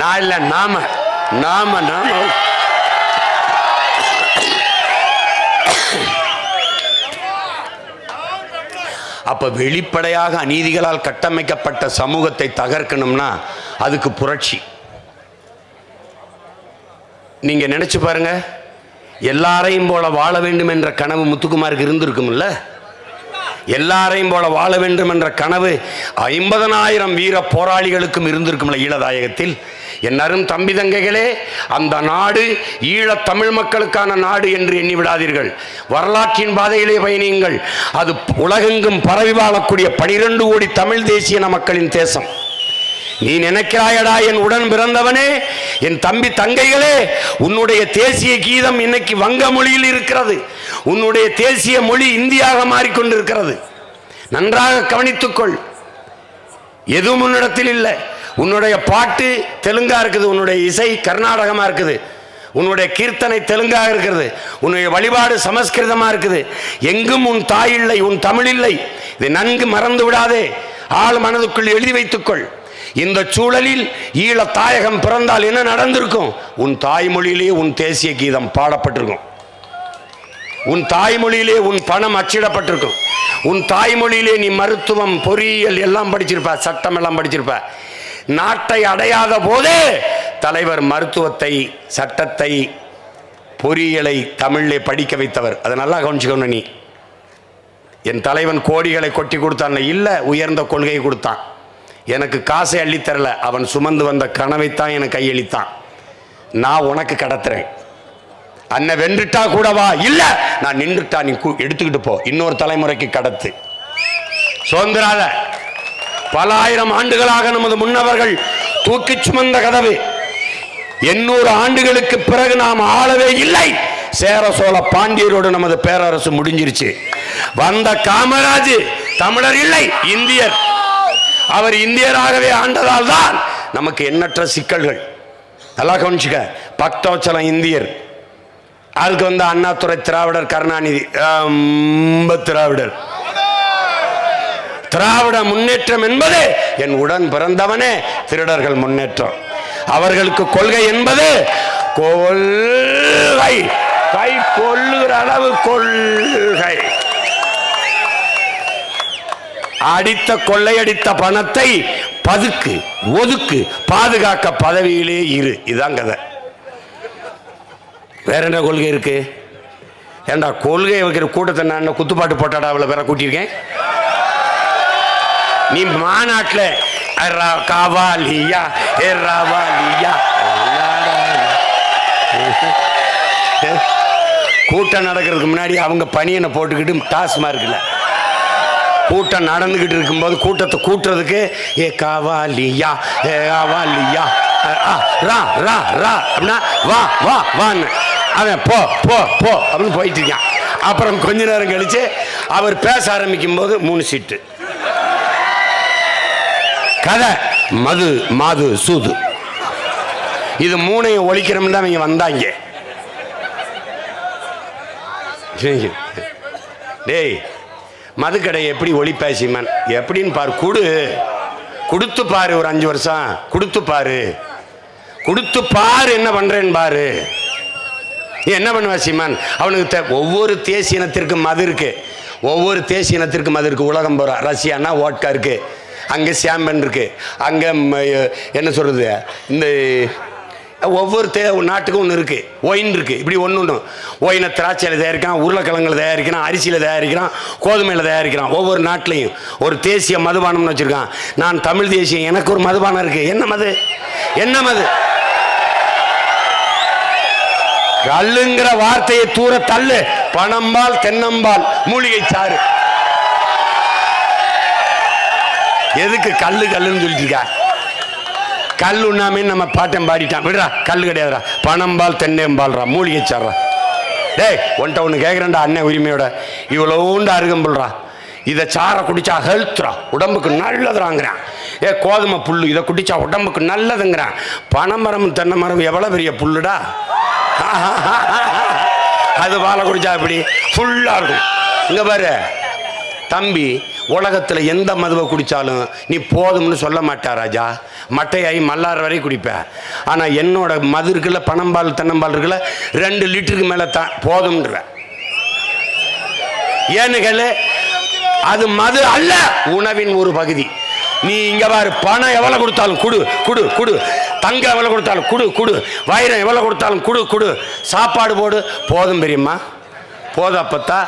நான் இல்லை நாம நாம நாம. அப்ப வெளிப்படையாக அநீதிகளால் கட்டமைக்கப்பட்ட சமூகத்தை தகர்க்கணும்னா அதுக்கு புரட்சி. நீங்க நினைச்சு பாருங்க எல்லாரையும் போல வாழ வேண்டும் என்ற கனவு முத்துக்குமாருக்கு இருந்திருக்கும்ல? எல்லாரையும் போல வாழ வேண்டும் என்ற கனவு ஐம்பதனாயிரம் வீர போராளிகளுக்கும் இருந்திருக்கும்ல ஈழதாயகத்தில். என் அரும் தம்பி தங்கைகளே அந்த நாடு ஈழ தமிழ் மக்களுக்கான நாடு என்று எண்ணி விடாதீர்கள். வரலாற்றின் பாதையிலே பயணியுங்கள். அது உலகெங்கும் பரவி வாழக்கூடிய பனிரெண்டு கோடி தமிழ் தேசியன மக்களின் தேசம். நீ நினைக்கிறாயடா என் உடன் பிறந்தவனே என் தம்பி தங்கைகளே உன்னுடைய தேசிய கீதம் இன்னைக்கு வங்க மொழியில் இருக்கிறது. உன்னுடைய தேசிய மொழி இந்தியாக மாறிக்கொண்டிருக்கிறது. நன்றாக கவனித்துக்கொள். எதுவும் உன்னிடத்தில் இல்லை. உன்னுடைய பாட்டு தெலுங்கா இருக்குது. உன்னுடைய இசை கர்நாடகமாக இருக்குது. உன்னுடைய கீர்த்தனை தெலுங்காக இருக்கிறது உன்னுடைய வழிபாடு சமஸ்கிருதமாக இருக்குது. எங்கும் உன் தாய் இல்லை உன் தமிழ் இல்லை. இதை நன்கு மறந்து விடாதே. ஆள் மனதுக்குள் எழுதி வைத்துக்கொள். இந்த சூழலில் ஈழ தாயகம் பிறந்தால் என்ன நடந்திருக்கும்? உன் தாய்மொழியிலே உன் தேசிய கீதம் பாடப்பட்டிருக்கும். உன் தாய்மொழியிலே உன் பணம் அச்சிடப்பட்டிருக்கும். உன் தாய்மொழியிலே நீ மருத்துவம் பொறியியல் எல்லாம் படிச்சிருப்ப சட்டம் எல்லாம் படிச்சிருப்ப. நாட்டை அடையாத போதே தலைவர் மருத்துவத்தை சட்டத்தை பொறியியலை தமிழிலே படிக்க வைத்தவர். அதை நல்லா கவனிச்சுக்கணும் நீ. என் தலைவன் கோடிகளை கொட்டி கொடுத்தான். இல்லை உயர்ந்த கொள்கையை கொடுத்தான். எனக்கு காசை அள்ளித்தரல அவன் சுமந்து வந்த கனவைத்தான் எனக்கு கையளித்தான். நான் உனக்கு கடத்துறேன். அண்ணன் வென்றுட்டா கூடவா இல்ல நான் நின்றுட்டா நீ கு- எடுத்துக்கிட்டு போ. இன்னொரு தலைமுறைக்கு கடத்து. சுதந்திராத பல ஆயிரம் ஆண்டுகளாக நமது முன்னவர்கள் தூக்கி சுமந்த கதவு. எண்ணூறு ஆண்டுகளுக்கு பிறகு நாம் ஆளவே இல்லை. சேர சோழ பாண்டியரோடு நமது பேரரசு முடிஞ்சிருச்சு. வந்த காமராஜ் தமிழர் இல்லை இந்தியர். அவர் இந்தியராகவே ஆண்டதால் தான் நமக்கு எண்ணற்ற சிக்கல்கள். நல்லா கவனிச்சுக்க பக்தோச்சலம் இந்தியர். அதுக்கு வந்து அண்ணாதுரை திராவிடர் கருணாநிதி ரொம்ப திராவிடர். திராவிட முன்னேற்றம் என்பது என் உடன் பிறந்தவனே திருடர்கள் முன்னேற்றம். அவர்களுக்கு கொள்கை என்பது கொள்கை. கை கொள்ளுகிற அளவு கொள்கை. அடித்த கொள்ளையடித்த பணத்தை பதுக்கு ஒதுக்கு பாதுகாக்க பதவியிலே இரு. இதான் கதை. வேற என்ன கொள்கை இருக்கு? ஏண்டா கொள்கை வைக்கிற கூட்டத்தை நான் என்ன குத்துப்பாட்டு போட்டாடா அவளை வேற கூட்டியிருக்கேன்? நீ மாநாட்டில் காவாலியா ஏ ராவாலியா கூட்டம் நடக்கிறதுக்கு முன்னாடி அவங்க பனியனை போட்டுக்கிட்டு டாஸ்மாக இருக்குல்ல கூட்டம் நடந்துக்கிட்டு இருக்கும்போது கூட்டத்தை கூட்டுறதுக்கு ஏ காவாலியா ஏ காவாலியா ஆ, ரா ரா ரா அப்படின்னா வா வா வான்னு. அவன் போ போ போ அப்படின்னு போயிட்டு இருக்கான். அப்புறம் கொஞ்ச நேரம் கழித்து அவர் பேச ஆரம்பிக்கும் போது மூணு சீட்டு. கதை மது மாது சூது. இது மூணையும் ஒழிக்கிறோம்னு தான் இவங்க வந்தாங்க. டேய் மதுக்கடை எப்படி ஒழிப்பா சீமான் எப்படின்னு பாரு கொடு. கொடுத்து பாரு ஒரு அஞ்சு வருஷம். கொடுத்து பாரு. கொடுத்து பாரு என்ன பண்ணுறேன்னு பாரு. நீ என்ன பண்ணுவ சீமான்? அவனுக்கு தே- ஒவ்வொரு தேசிய இனத்திற்கும் மது இருக்குது ஒவ்வொரு தேசிய இனத்திற்கும் மது இருக்குது உலகம் போகிறா ரஷ்யானா ஓட்கா இருக்குது அங்கே சாம்பன் இருக்குது அங்கே என்ன சொல்கிறது இந்த ஒவ்வொரு தே நாட்டுக்கும் ஒன்று இருக்குது ஒயின் இருக்குது இப்படி ஒன்று ஒன்று ஒயினை திராட்சையில் தயாரிக்கிறான் உருளைக்கிழங்கில் தயாரிக்கிறான் அரிசியில் தயாரிக்கிறான் கோதுமையில் தயாரிக்கிறான். ஒவ்வொரு நாட்டிலையும் ஒரு தேசிய மதுபானம்னு வச்சுருக்கான். நான் தமிழ் தேசியம் எனக்கு ஒரு மதுபானம் இருக்குது என்ன மது? என்ன மது? கல்லுங்கிற வார்த்தையை தூர தள்ளு. பணம்பால் தென்னம்பால் மூலிகை சாறு. எதுக்கு கல்லு கல்லுன்னு சொல்லிட்டு இருக்கா? கல் உண்ணாமே நம்ம பாட்டம் பாடிட்டான். விடுறா கல் கிடையாதுடா. பணம்பால் தென்னம்பால்ரா மூலிகை சாடுறா டேய் ஒன்ட்ட ஒன்று கேட்குறேன்டா அண்ணன் உரிமையோட. இவ்வளோண்டு அருகம்புல்றா இதை சாரை குடிச்சா ஹெல்த்ரா உடம்புக்கு நல்லதுராங்கிறான் ஏ கோதுமை புல் இதை குடிச்சா உடம்புக்கு நல்லதுங்கிறான். பனைமரம் தென்னை மரம் எவ்வளோ பெரிய புல்லுடா? அது வாழை குடிச்சா இப்படி ஃபுல்லாக இருக்கும். இங்கே பாரு. தம்பி உலகத்தில் எந்த மதுவை குடித்தாலும் நீ போதும்னு சொல்ல மாட்டா ராஜா. மட்டையாகி மல்லார் வரை குடிப்ப. ஆனால் என்னோட மது இருக்குல்ல பணம்பால் தென்னம்பால் இருக்குல்ல ரெண்டு லிட்டருக்கு மேலே தான் போதும்ன்ற ஏன்னு கேளு அது மது அல்ல உணவின் ஒரு பகுதி. நீ இங்கே பாரு பணம் எவ்வளோ கொடுத்தாலும் குடு குடு குடு. தங்கம் எவ்வளோ கொடுத்தாலும் குடு குடு. வைரம் எவ்வளோ கொடுத்தாலும் குடு குடு. சாப்பாடு போடு. போதும் பெரியம்மா. போதும் அப்பத்தா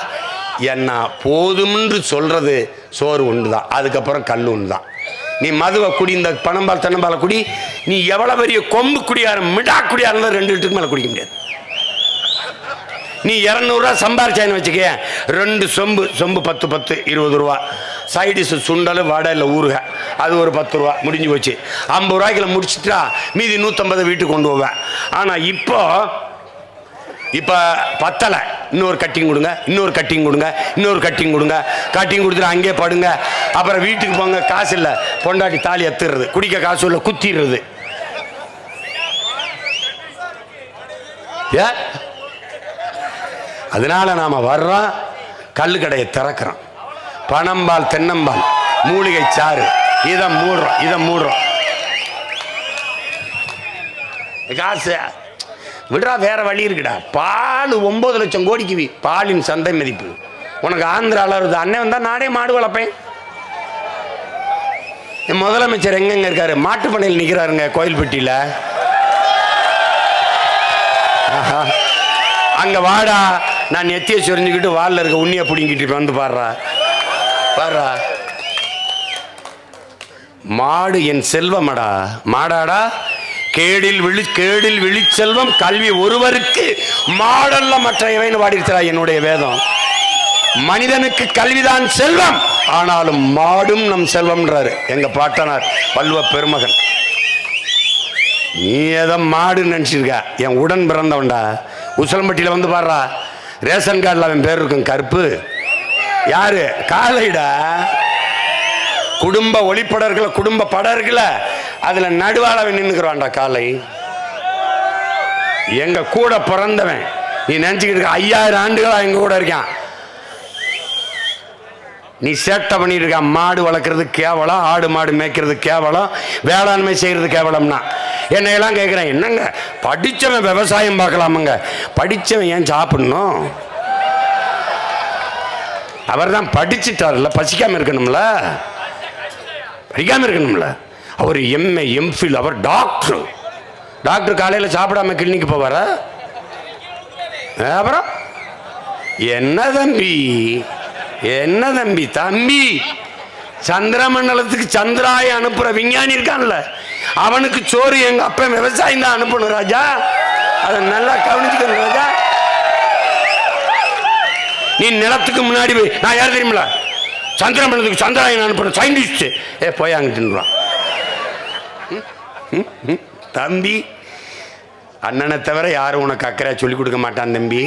என்ன போதும்ன்று சொல்றது சோறு ஒன்று தான் அதுக்கப்புறம் கல் ஒன்று தான் நீ மதுவை குடி இந்த பணம்பால் தென்னம்பால குடி நீ எவ்வளோ பெரிய கொம்பு குடியார மிடா குடியார ரெண்டு லிட்டருக்கு மேலே குடிக்க முடியாது. நீ இரநூறுவா சம்பாரிச்சான்னு வச்சுக்க ரெண்டு சொம்பு சொம்பு பத்து பத்து இருபது ரூபா. சைடிஸ் சுண்டல் வடை இல்லை ஊறுக. அது ஒரு பத்து ரூபா முடிஞ்சு போச்சு. ஐம்பது ரூபாய்க்குள்ள முடிச்சிட்டா மீதி நூற்றம்பது வீட்டுக்கு கொண்டு போவேன். ஆனால் இப்போ இப்போ பத்தலை. இன்னொரு கட்டிங் கொடுங்க இன்னொரு கட்டிங் கொடுங்க இன்னொரு கட்டிங் கொடுங்க. கட்டிங் கொடுத்துட்டு அங்கேயே படுங்க. அப்புறம் வீட்டுக்கு போங்க காசு இல்லை. பொண்டாட்டி தாலி எத்துறது குடிக்க காசு இல்லை குத்திடுறது. ஏ? அதனால நாம வர்றோம் கல்லு கடையை திறக்கிறோம். பணம்பால் தென்னம்பால் மூலிகை சாறு. இதை மூடுறோம் இதை மூடுறோம். காசு விடுறா வேற வழி இருக்குடா. பால் ஒன்பது லட்சம் கோடிக்கு பாலின் சந்தை மதிப்பு. உனக்கு ஆந்திரால வருது. அண்ணன் வந்தால் நானே மாடு வளர்ப்பேன். என் முதலமைச்சர் எங்கெங்க இருக்காரு? மாட்டுப்பண்ணையில் நிற்கிறாருங்க கோயில்பட்டியில். ஆஹா. வாடா. நான் நெத்தியை சொரிஞ்சுக்கிட்டு வாலில் இருக்க உண்ணியை பிடிங்கிட்டு வந்து பாடுறா. பாடுறா. மாடு என் செல்வமடா. மாடாடா. கேடில் விழி கேடில் விழிச்செல்வம் கல்வி ஒருவருக்கு மாடல்ல மற்றையவைன்னு பாடியிருக்கிறார் என்னுடைய வேதம். மனிதனுக்கு கல்விதான் செல்வம் ஆனாலும் மாடும் நம் செல்வம்ன்றாரு எங்க பாட்டனார் பல்வ பெருமகன். நீ ஏதோ மாடு நினச்சிருக்க என் உடன் பிறந்தவன்டா. உசலம்பட்டியில் வந்து பாடுறா ரேஷன் கார்டில் அவன் பேர் இருக்கும் கருப்பு. யாரு? காலைடா குடும்ப ஒளிப்படம் இருக்கல குடும்ப படம் இருக்குல்ல அதில் நடுவாள அவன் நின்றுக்கிறான்டா காலை. எங்க கூட பிறந்தவன். நீ நினச்சிக்கிட்டு இருக்க ஐயாயிரம் ஆண்டுகளாக எங்கள் கூட இருக்கான். நீ சேட்டை பண்ணிட்டு இருக்க மாடு வளர்க்குறது கேவலம் ஆடு மாடு மேய்க்கிறது கேவலம் வேளாண்மை செய்கிறது கேவலம்னா. என்னையெல்லாம் கேட்குறேன் என்னங்க? படித்தவன் விவசாயம் பார்க்கலாமுங்க. படித்தவன் ஏன் சாப்பிடணும்? அவர் தான் படிச்சுட்டார்ல பசிக்காமல் இருக்கணும்ல? படிக்காமல் இருக்கணும்ல? அவர் எம்ஏ எம்ஃபில் அவர் டாக்டர் டாக்டர் காலையில் சாப்பிடாம கிளினிக் போவாரா? அப்புறம்? என்ன தம்பி? என்ன தம்பி? தம்பி சந்திரமண்டலத்துக்கு சந்திராய அனுப்புற விஞ்ஞானி இருக்கான்ல. அவனுக்கு சோறு எங்க அப்ப விவசாயம் தான் அனுப்பணும் ராஜா. அதை நல்லா கவனிச்சுக்கணும் ராஜா. நீ நிலத்துக்கு முன்னாடி போய் நான் யார் தெரியுமில சந்திரமண்டலத்துக்கு சந்திராயன் அனுப்பணும் சயின்டிஸ்ட் ஏ போய் அங்கிட்டுன்றான் தம்பி அண்ணனை தவிர யாரும் உனக்கு அக்கறையா சொல்லிக் கொடுக்க மாட்டான் தம்பி.